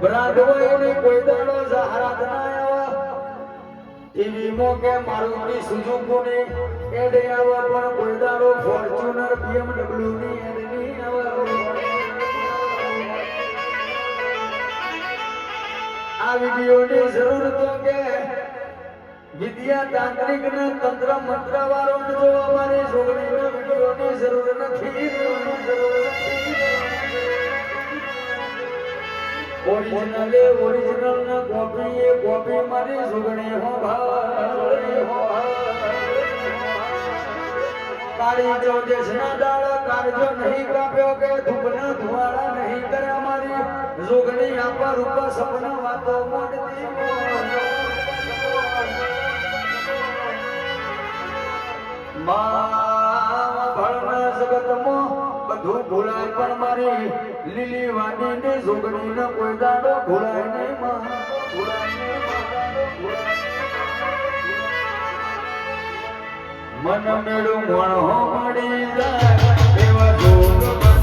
બ્રાડવાઈની કોઈ દાડો ના આવે ટીવી કે મારુતિ સુઝુકી એડ આવે પણ કોઈ દાડો ફોર્ચ્યુનર BMW ની આ વિડીયોની જરૂર તો કે વિદ્યા તાંત્રિક ને તંત્ર મંત્ર વાળો જો અમારી જોગણીના વિડીયોની જરૂર નથી ઓરિજિનલે ઓરિજિનલ ને કોપી એ કોપી મારી સુગણી હો ભાઈ. કાળી જો દેશના દાળ કાળજો નહીં કાપ્યો કે ધૂપના ધુવાળા નહીં કર્યા મારી જોગણી આપા રૂપા સપના વાતો મોડતી માં બધું ભૂલાય પણ મારી લીલી વાડીને જોગણીને કોઈ દાડો ભૂલાય નહીં માં. ભૂલાય મન મેળું મણો મળી જાય એવા જોગ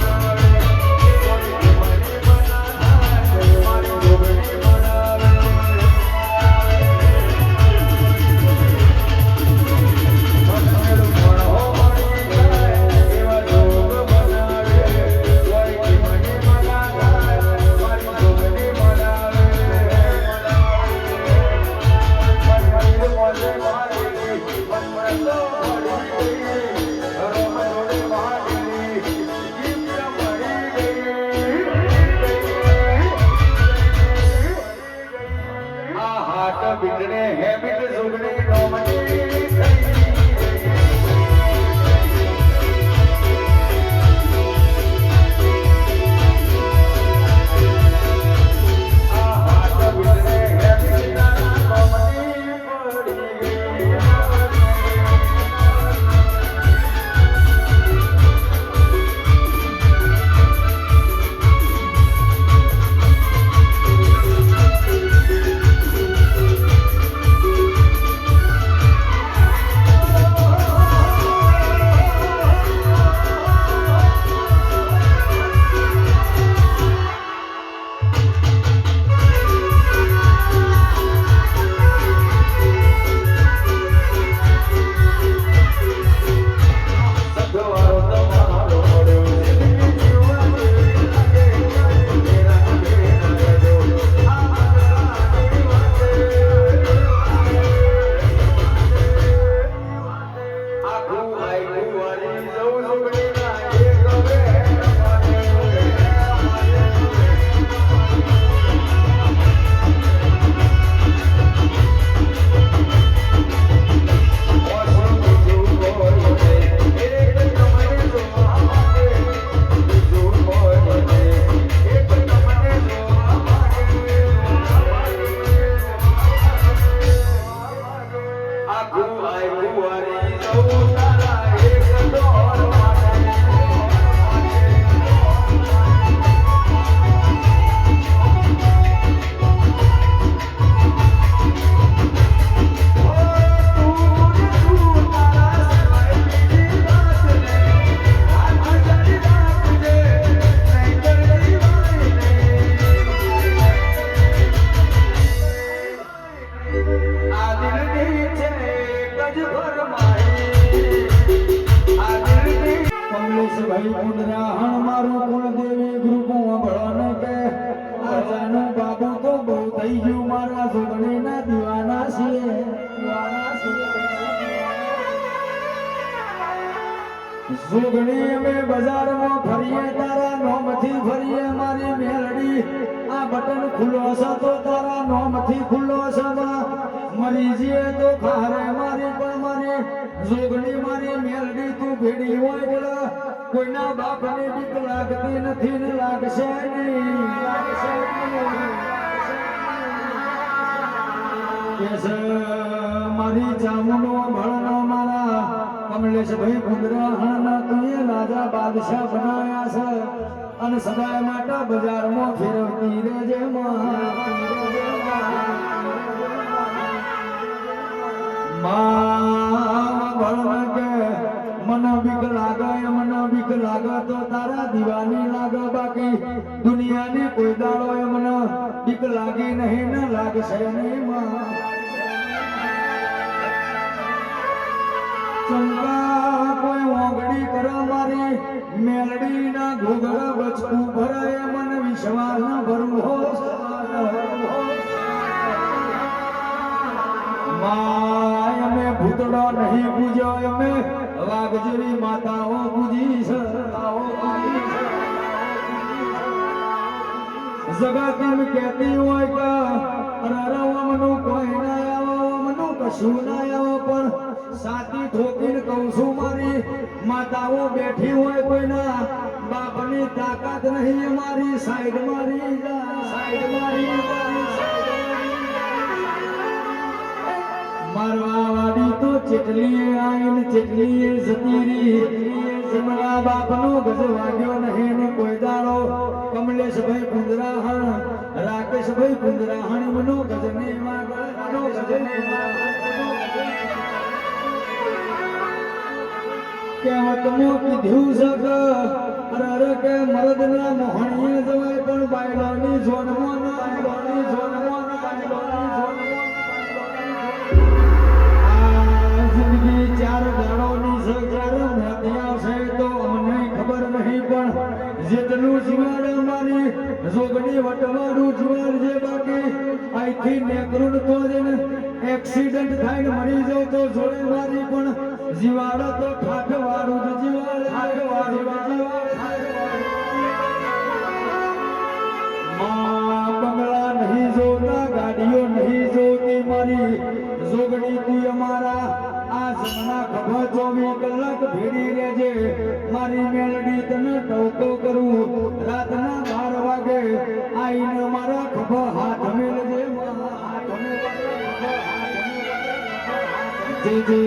ખુલ્લો માં. મરી જીએ તો ખારે મારી પણ મારી. જોગણી મારી મેલડી તું ભેડી હોય બોલે. કોઈના બાપને બીક લાગતી નથી ને લાગશે નહીં. લાગશે નહીં. મારી ચામુનો ભણનો મારા. કમલેશભાઈ કુંદરાહણના તુએ રાજા બાદશાહ બનાવ્યા છે. અને સદાય માટે બજારમાં ફેરવતી રહેજે માં. મને કોઈ દાડો ને લાગશે માં કોઈ ઓગણી કરો મારી મેલડી ના ઘોઘરા બચકું ભરાય જગત એમ કહેતી હોય કે અરે અમનું કોઈ ના આવો અમનું કશું ના આવો. પણ સાથી ઠોકીને કહું છું મારી, માતાઓ બેઠી હોય કોઈના, બાપની તાકાત નહીં મારી સાઈડ મારી સાઈડ મારી મારવા વાળી તો ચેટલી આવીને ચેટલી જતી રહી. જમણા બાપનો ગજ વાગ્યો નહીં ને કોઈ દાડો. કમલેશભાઈ પુંજરાહણ, રાકેશભાઈ પુંજરાહણ મનો ગજને મનો ગજને વાગો કહેવતમાં કીધું છે કે અરે કે મરદના મોહણીએ જવાય પણ બાયલાની જોડમાં ના બાયલાની નહીં, પણ જેટલું જીવાડ અમારી જોગણી વટવાડું જીવાડ જે બાકી અહીંથી નેકરૂડ તો એક્સિડન્ટ થાય મરી જાવ તો જોડે મારી પણ જીવાડ તો ઠાઠ જ જીવાડ ઠાઠ જીવાડ. બંગલા નહીં જોતા, ગાડીઓ નહીં જોતી મારી જોગણી તું અમારા આ જમણા ખભા ચોવીસ કલાક ભેડી રહેજે મારી મેલડી તને ટોકો કરું રાતના બાર વાગે આઈને મારા ખભા હાથ મેલજે માં, હાથ મેલજે, હાથ મેલજે. જે જે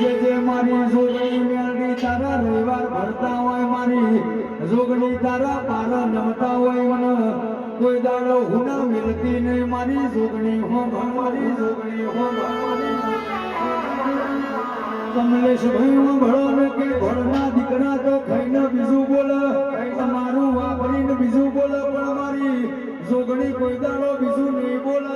જે જે મારી જોગણી મેલડી તારા રવિવાર ભરતા હોય મારી જોગણી તારા પારા નમતા હોય મને કોઈ દાડો હુના મિલતી નહીં મારી જોગણી હો મારી જોગણી હો મારી કમલેશભાઈ હું ભણો ને કે ભણના દીકરા તો ખાઈને બીજું બોલે. તમારું વાપરીને બીજું બોલે, પણ મારી જોગણી કોઈ દાડો બીજું નહીં બોલે.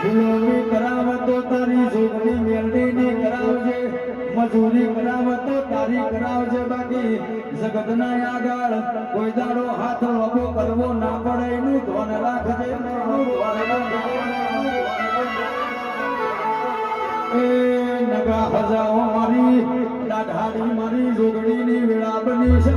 ગુલામી કરાવ તો તારી જોગણી મેલડીની કરાવજે. મજૂરી કરાવ તો તારી કરાવજે. બાકી જગતના આગળ કોઈ દાડો હાથ લોબો કરવો ના પડે. એનું ધ્યાન રાખજે. નગા હજાઓ મારી દાઢાડી મારી જોગડીની વેળા બની છે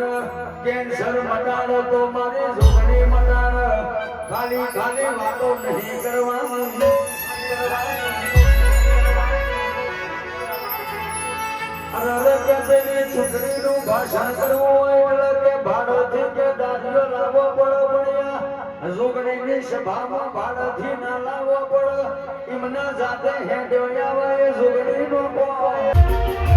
જોગણી કેન્સર મટાડો તો મારી જોગણી મટાડ. ખાલી ખાલી વાતો નહીં કરવાની. અરે કે ભાષણ કરવું હોય એટલે કે ભાડોથી કે દાદીઓ લાવવો પડો પડ્યા જોગણીની સભામાં ભાડોથી ના લાવવો પડો. એમના જાતે હેડ્યો આવે જોગણીનો કોઈ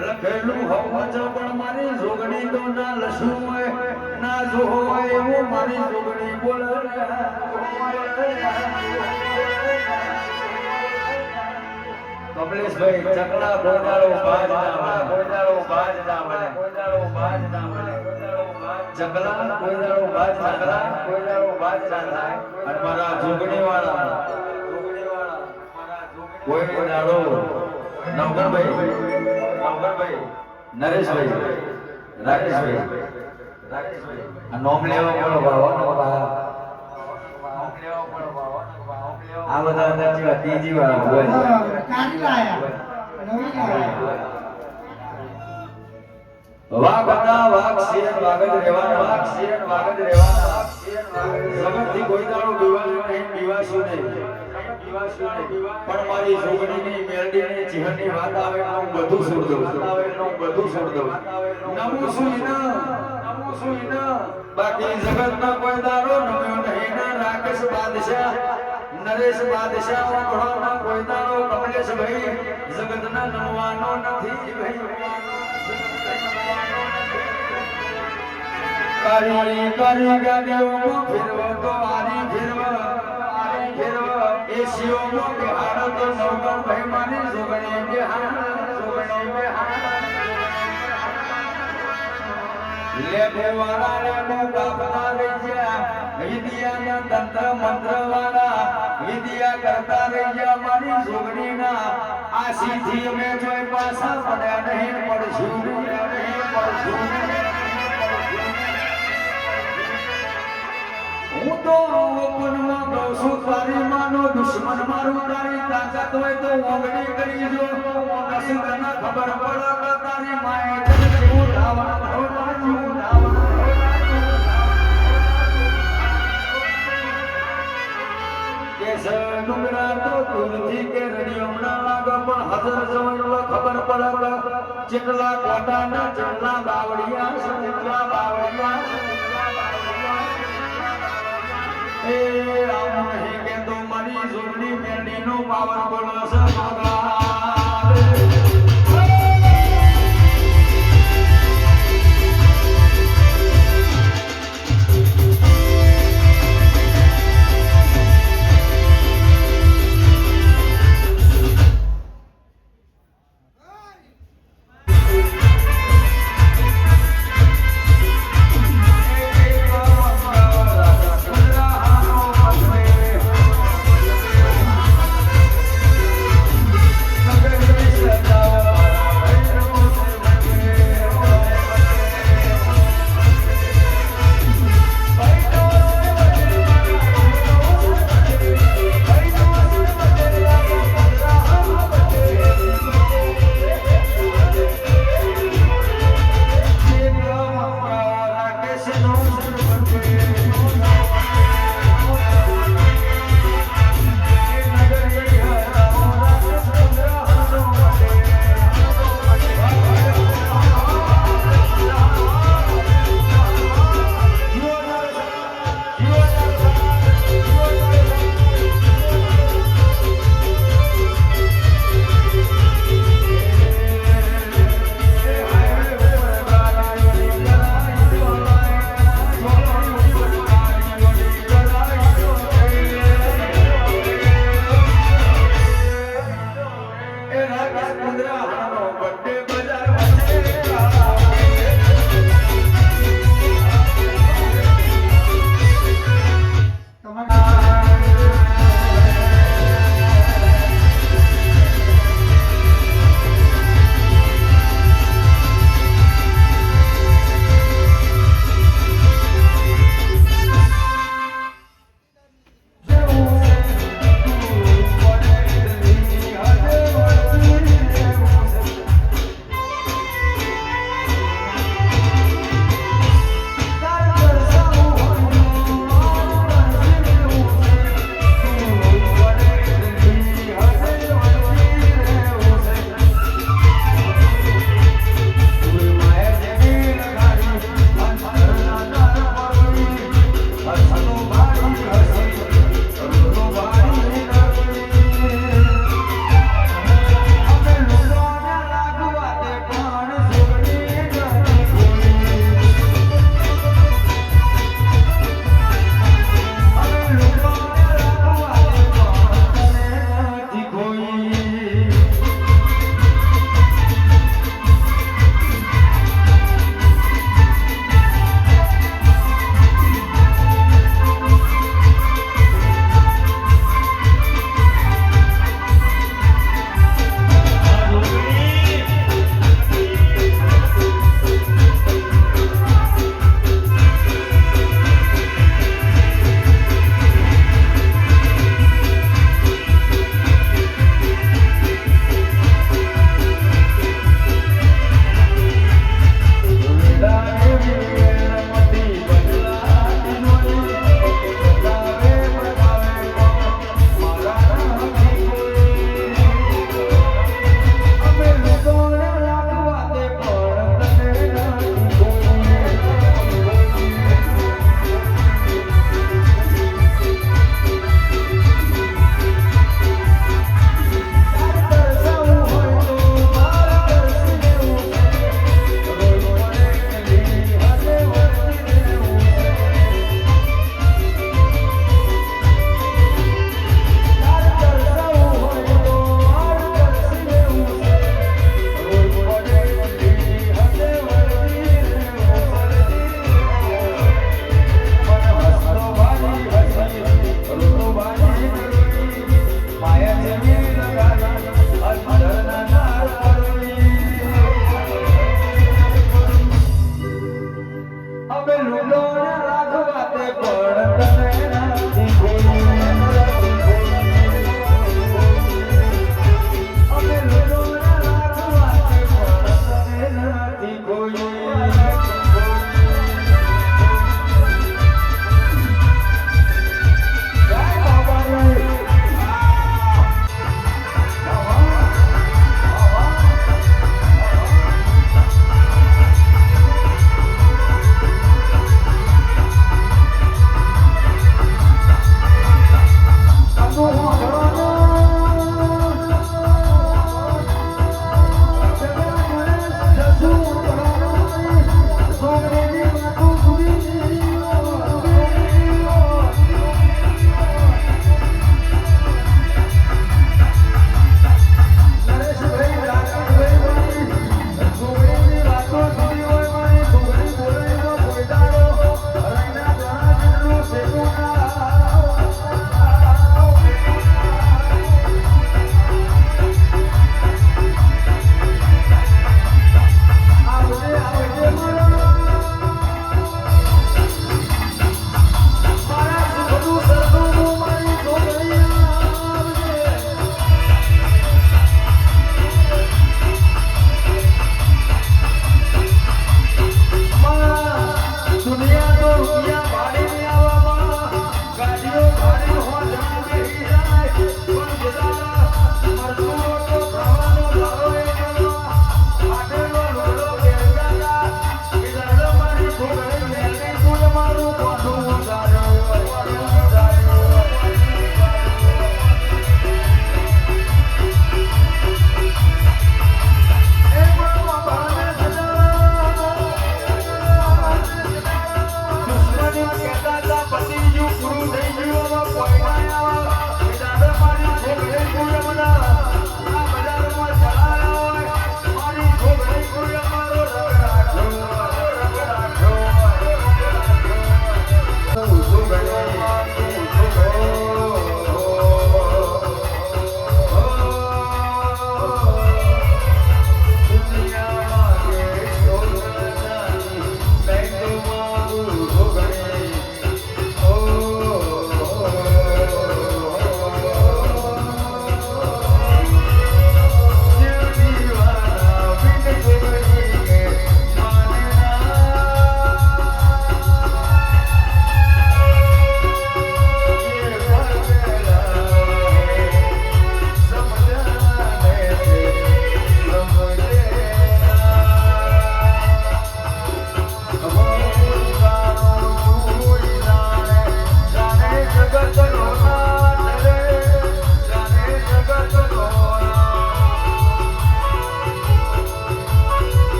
લખેલું હવજ પણ મારી તો ના લસું હોય, ના જો હોય એવું મારી જોગણી બોલે. કમલેશભાઈ ચકલા ગોદાળો બાજ ના બાજ ના ગોદાળો ના મળે કોઈ દાડો બાજ ચકલા કોઈ દાડો ના થાય અને મારા જોગણી વાળા કોઈ દાડો નવગણભાઈ નવગણભાઈ, નરેશભાઈ, રાકેશભાઈ. રાકેશભાઈ નોમ લેવા પડો બાવા નો આ બધા ત્રીજી વાર હોય કાઢી લાયા, નવી લાયા. વાઘ હતા વાઘ જગતથી કોઈ દાડો નમ્યો નહીં ના રાકેશ બાદશાહ, નરેશ બાદશાહ કોઈ દાડો કમલેશ ભાઈ જગતના નમવાનો નથી ભાઈ. કરી કરી ગાડીઓમાં ફેરવો તો આરી ફેરવ આરી ફેરવ. મો બિહાર તો નવગણ ભાઈ મારી જોગણી બિહાર સુગણે બિહાર લેબુ વાળા લેબુ કાપતા રહી ગયા વિદ્યાના તંત્ર મંત્ર વાળા વિદ્યા કરતા રહી ગયા સુગણી ના આ સીધી મે જોઈ પાછા પડ્યા નહીં પડશું નહીં પડશું તો ઓપનમાં કહું છું દુશ્મન મારું તારી તાકાત હોય તો ઓગળી કરી જો. નસીબને ખબર પડે કે તારી માએ જેવું રાવણ કેસ ડુંગરા તો તુલસી કે રડી હમણાં લાગે, પણ હજર સમય ખબર પડે કે જેટલા કોટાના જેટલા બાવળિયા બાવળિયા એ રામ નહીં કેતો મારી જોડણી પેઢીનો પાવર બોલો છે